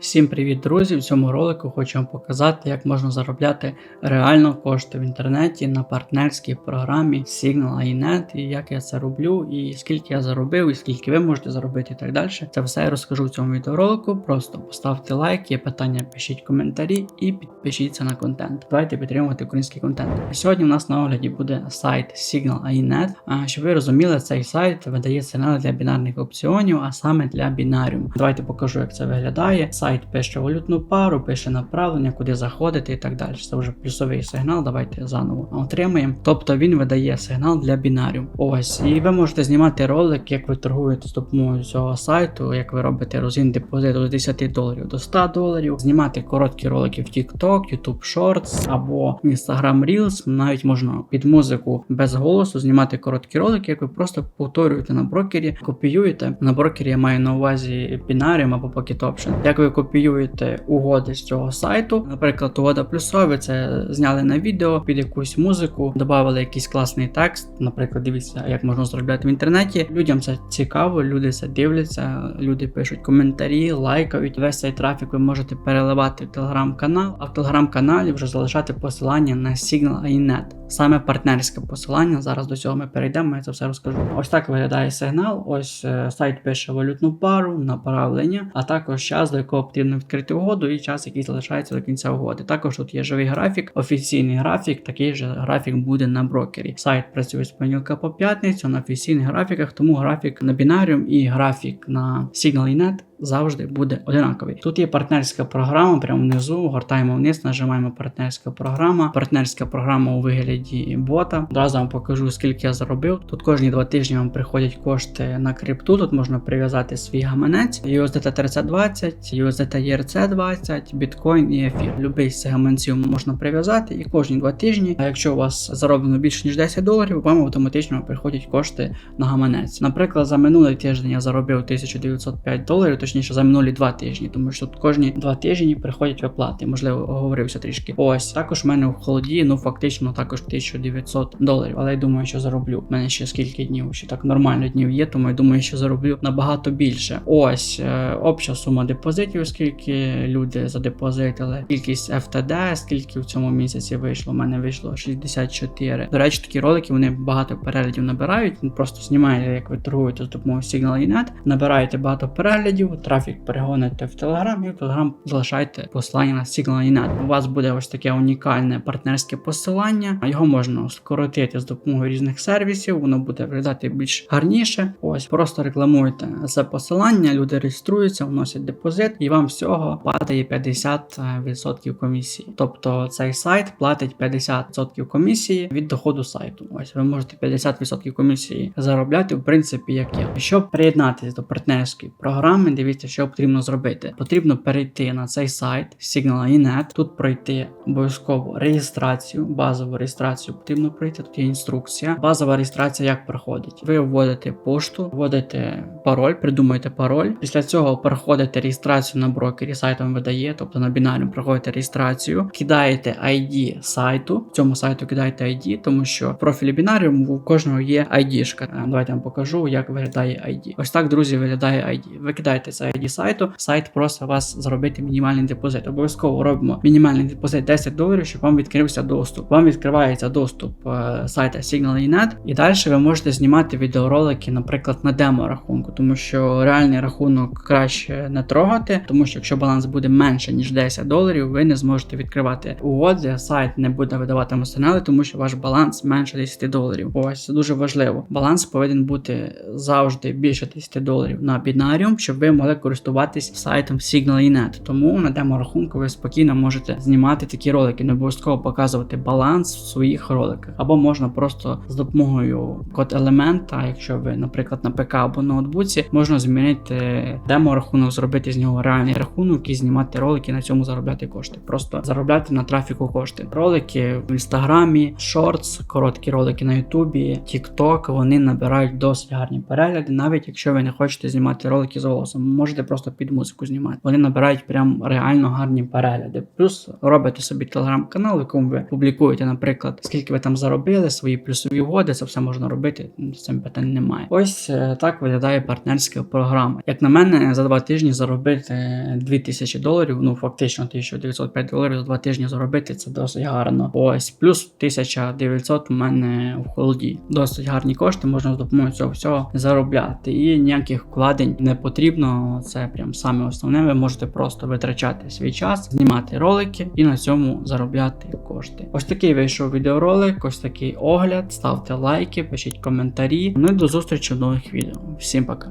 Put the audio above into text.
Всім привіт, друзі! В цьому ролику хочу вам показати, як можна заробляти реально кошти в інтернеті на партнерській програмі Signal.iNet, і як я це роблю, і скільки я заробив, і скільки ви можете заробити, і так далі. Це все я розкажу в цьому відеоролику. Просто поставте лайк, є питання, пишіть коментарі і підпишіться на контент. Давайте підтримувати український контент. Сьогодні у нас на огляді буде сайт Signal.iNet. А щоб ви розуміли, цей сайт видає сигнали для бінарних опціонів, а саме для бінаріуму. Давайте покажу, як це виглядає. Сайт пише валютну пару, пише направлення, куди заходити і так далі. Це вже плюсовий сигнал. Давайте заново отримаємо. Тобто він видає сигнал для бінаріум. Ось, і ви можете знімати ролик, як ви торгуєте з допомогою цього сайту, як ви робите розгін депозиту з 10 доларів до 100 доларів, знімати короткі ролики в TikTok, YouTube Shorts або Instagram Reels. Навіть можна під музику без голосу знімати короткі ролики, як ви просто повторюєте на брокері, копіюєте. На брокері я маю на увазі бінаріум або Pocket Option. Як ви копіюєте угоди з цього сайту, наприклад, угода плюсові, це зняли на відео під якусь музику, додали якийсь класний текст. Наприклад, дивіться, як можна зробляти в інтернеті. Людям це цікаво, люди це дивляться, люди пишуть коментарі, лайкають. Весь цей трафік ви можете переливати в телеграм-канал, а в телеграм-каналі вже залишати посилання на Signal.iNet. Саме партнерське посилання. Зараз до цього ми перейдемо, я це все розкажу. Ось так виглядає сигнал. Ось е, сайт пише валютну пару, направлення, а також час, до якого потрібно відкрити угоду, і час, який залишається до кінця угоди. Також тут є живий графік, офіційний графік, такий же графік буде на брокері. Сайт працює з понеділка по п'ятницю на офіційних графіках, тому графік на бінаріум і графік на Signal.iNet завжди буде одинаковий. Тут є партнерська програма, прямо внизу, гортаємо вниз, нажимаємо партнерська програма. Партнерська програма у вигляді бота. Одразу вам покажу, скільки я заробив. Тут кожні два тижні вам приходять кошти на крипту. Тут можна прив'язати свій гаманець, USDT 3020, USDT ERC20, біткоін і ефір. Любий з гаманців можна прив'язати і кожні два тижні. А якщо у вас зароблено більше ніж 10 доларів, вам автоматично приходять кошти на гаманець. Наприклад, за минулий тиждень я заробив 1905 доларів точніше за минулі два тижні, тому що тут кожні два тижні приходять виплати. Можливо, оговорився трішки. Ось також в мене в холоді, ну фактично також 1900 доларів. Але я думаю, що зароблю. У мене ще скільки днів, ще так нормально днів є, тому я думаю, що зароблю набагато більше. Ось е, обща сума депозитів, скільки люди задепозитили, кількість FTD, скільки в цьому місяці вийшло. У мене вийшло 64. До речі, такі ролики вони багато переглядів набирають. Просто знімаєте, як ви торгуєте з допомогою Signal.iNet, набираєте багато переглядів трафік перегоните в Telegram і в Telegram залишайте посилання на Signal.iNet. У вас буде ось таке унікальне партнерське посилання, його можна скоротити з допомогою різних сервісів, воно буде виглядати більш гарніше. Ось просто рекламуєте це посилання, люди реєструються, вносять депозит, і вам всього падає 50% комісії. Тобто цей сайт платить 50% комісії від доходу сайту. Ось ви можете 50% комісії заробляти, в принципі, як я. Щоб приєднатися до партнерської програми, дивіться, що потрібно зробити. Потрібно перейти на цей сайт Signal.iNet, тут пройти обов'язково реєстрацію, базову реєстрацію потрібно пройти. Тут є інструкція. Базова реєстрація як проходить. Ви вводите пошту, вводите пароль, придумуєте пароль. Після цього проходите реєстрацію на брокері, сайт вам видає, тобто на бінарі проходите реєстрацію, кидаєте ID сайту. В цьому сайту кидаєте ID, тому що в профілі бінаріум у кожного є ID-шка. Давайте я вам покажу, як виглядає ID. Ось так, друзі, виглядає ID. Ви кидаєте з ID сайту, сайт просить вас зробити мінімальний депозит. Обов'язково робимо мінімальний депозит 10 доларів, щоб вам відкрився доступ. Вам відкривається доступ е, сайта Signal.iNet, і далі ви можете знімати відеоролики, наприклад, на демо рахунку, тому що реальний рахунок краще не трогати, тому що якщо баланс буде менше ніж 10 доларів, ви не зможете відкривати угоди, сайт не буде видавати вам тому що ваш баланс менше 10 доларів. Ось це дуже важливо. Баланс повинен бути завжди більше 10 доларів на бінаріум, щоб ви могли користуватись сайтом Signal.iNet. Тому на демо рахунку ви спокійно можете знімати такі ролики, не обов'язково показувати баланс в своїх роликах. Або можна просто з допомогою код елемента, якщо ви, наприклад, на ПК або ноутбуці, можна змінити демо рахунок, зробити з нього реальний рахунок і знімати ролики, на цьому заробляти кошти. Просто заробляти на трафіку кошти. Ролики в інстаграмі, шортс, короткі ролики на Ютубі, TikTok, вони набирають досить гарні перегляди, навіть якщо ви не хочете знімати ролики з голосом можете просто під музику знімати. Вони набирають прям реально гарні перегляди. Плюс робите собі телеграм-канал, в якому ви публікуєте, наприклад, скільки ви там заробили, свої плюсові угоди, це все можна робити. З цим питань немає. Ось е, так виглядає партнерська програма. Як на мене, за два тижні заробити 2000 доларів, ну фактично 1905 доларів за два тижні заробити це досить гарно. Ось плюс 1900 у мене в холоді. Досить гарні кошти, можна з допомогою цього всього заробляти. І ніяких вкладень не потрібно. Це прям саме основне. Ви можете просто витрачати свій час, знімати ролики і на цьому заробляти кошти. Ось такий вийшов відеоролик, ось такий огляд. Ставте лайки, пишіть коментарі. Ну і до зустрічі в нових відео. Всім пока.